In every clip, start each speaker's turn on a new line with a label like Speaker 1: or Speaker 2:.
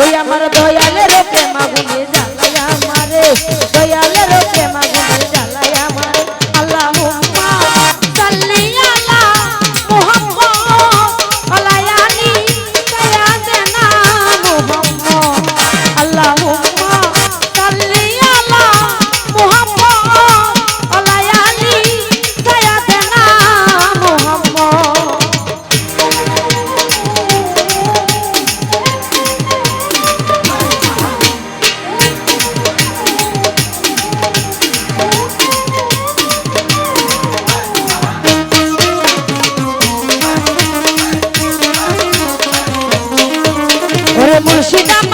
Speaker 1: ওই আমার মুর্শিদাম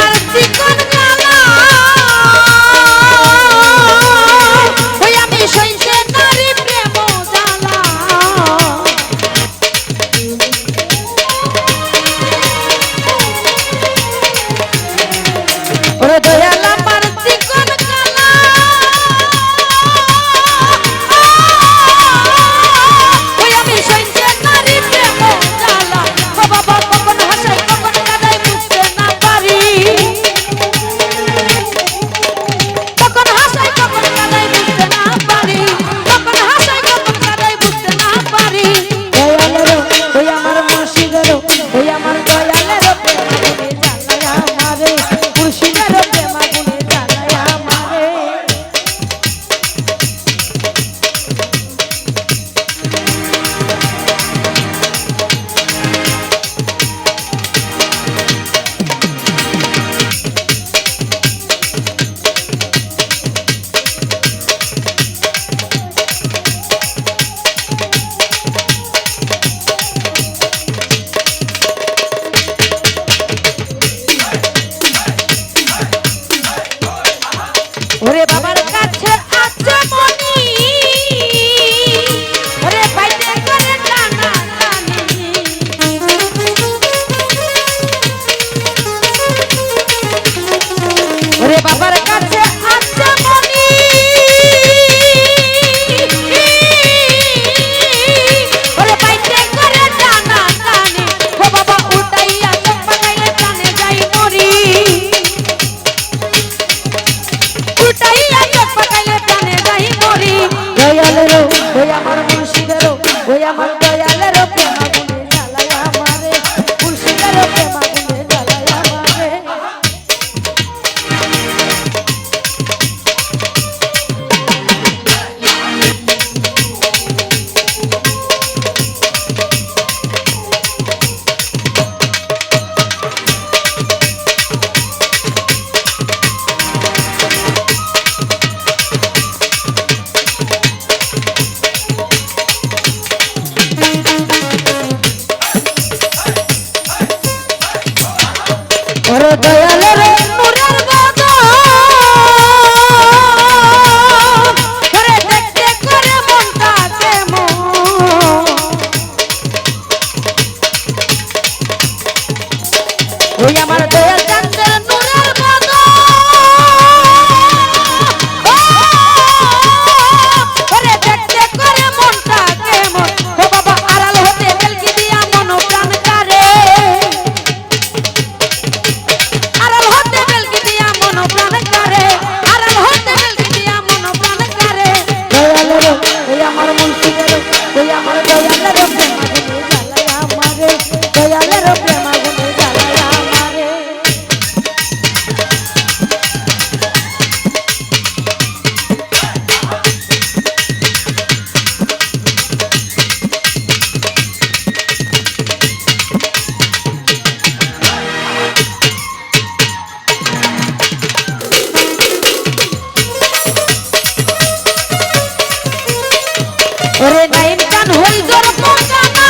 Speaker 1: ওই আমার মুর্শিদেরও ওই আমার ওরে নাইন কান হই জোর পড়ানা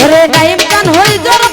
Speaker 1: ওরে কান হই জোর